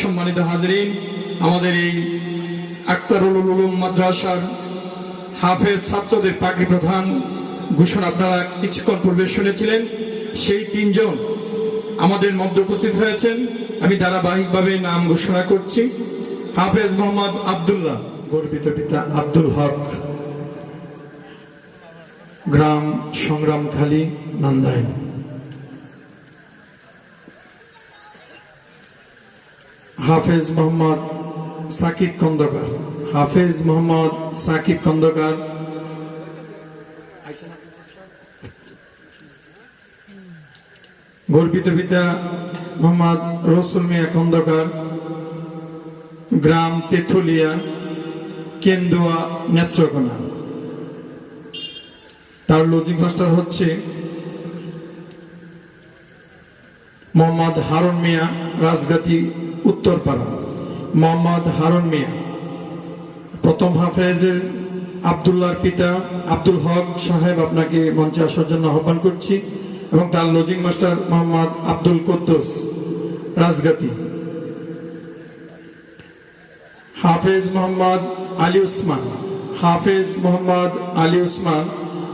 সম্মানিত হাজরিন, আমাদের এই আক্তারুল উলুম মাদ্রাসার হাফেজ ছাত্রদের পাগড়ি প্রধান ঘোষণা আপনারা কিছুক্ষণ পূর্বে শুনেছিলেন, সেই তিনজন আমাদের মধ্যে উপস্থিত হয়েছেন। আমি ধারাবাহিকভাবে নাম ঘোষণা করছি, হাফেজ মোহাম্মদ আব্দুল্লাহ, গর্বিত পিতা আব্দুল হক, গ্রাম সংগ্রামখালী নান্দাইল হাফেজ মোহাম্মদ সাকিব খন্দকার। হাফেজ মোহাম্মদ সাকিব খন্দকার। গর্বিত পিতা মোহাম্মদ রসুল মিয়া খন্দকার। গ্রাম তেথুলিয়া কেন্দুয়া নেত্রকোনা। তার লজিক মাস্টার হচ্ছে মোহাম্মদ হারুন মিয়া রাজগাতি উত্তরপাড়া মোহাম্মদ হারুন মিয়া। প্রথম হাফেজের আবদুল্লাহর পিতা আব্দুল হক সাহেব আপনাকে মঞ্চে আসার জন্য আহ্বান করছি এবং তার লজিং মাস্টার মোহাম্মদ আব্দুল কুদ্দুস রাজগাতি। হাফেজ মোহাম্মদ আলী উসমান। হাফেজ মোহাম্মদ আলী উসমান,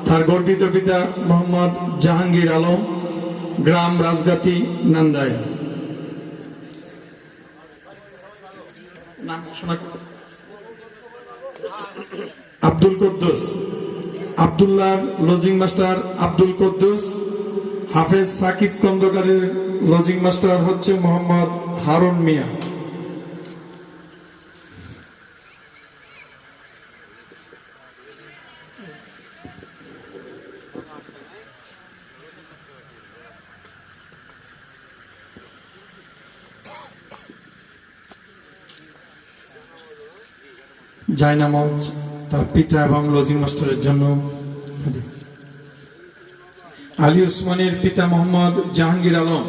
তার গর্বিত পিতা মোহাম্মদ জাহাঙ্গীর আলম, গ্রাম রাজগাতি নান্দাই নাম ঘোষণা করছে Abdul Kuddus Abdullah lodging master Abdul Kuddus, Hafez Sakib কন্দকারের lodging master হচ্ছে মোহাম্মদ হারুন মিয়া। জায়নামাজ তার পিতা এবং লজিং মাস্টারের জন্য। আলী উসমানের পিতা মোহাম্মদ জাহাঙ্গীর আলম।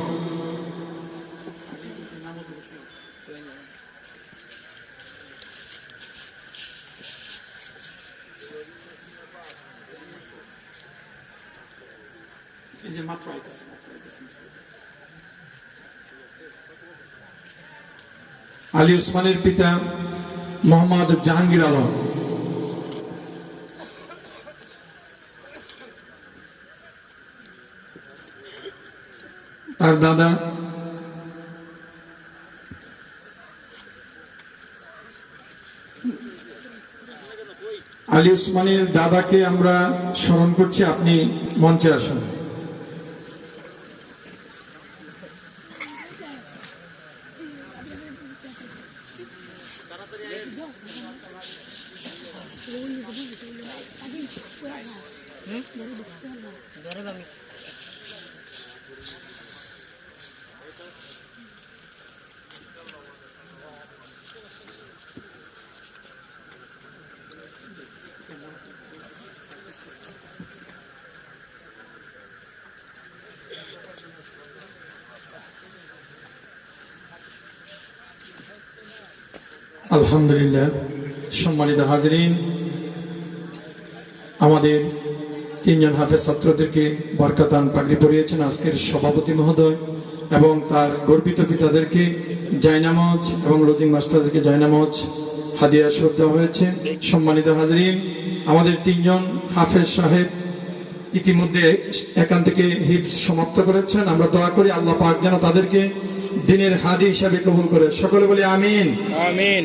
আলী উসমানের পিতা মোহাম্মদ জাহাঙ্গীর আলম। তার দাদা। আলী উসমানের দাদাকে আমরা স্মরণ করছি আপনি মঞ্চে আসুন। ধরে আমি আলহামদুলিল্লাহ, সম্মানিত হাজরিন, আমাদের তিনজন হাফেজ ছাত্রদেরকে বরকাতান পাগড়ি পরিয়েছেন আজকের সভাপতি মহোদয় এবং তার গর্বিত পিতাদেরকে জায়নামাজ এবং লজিং মাস্টারদেরকে জায়নামাজ হাদিয়া স্বরূপ দেওয়া হয়েছে। সম্মানিত হাজরিন, আমাদের তিনজন হাফেজ সাহেব ইতিমধ্যে এখান থেকে হিট সমাপ্ত করেছেন। আমরা দোয়া করি আল্লাহ পাক যেন তাদেরকে দিনের হাদি হিসাবে কবুল করে সকলে বলি আমিন। আমিন।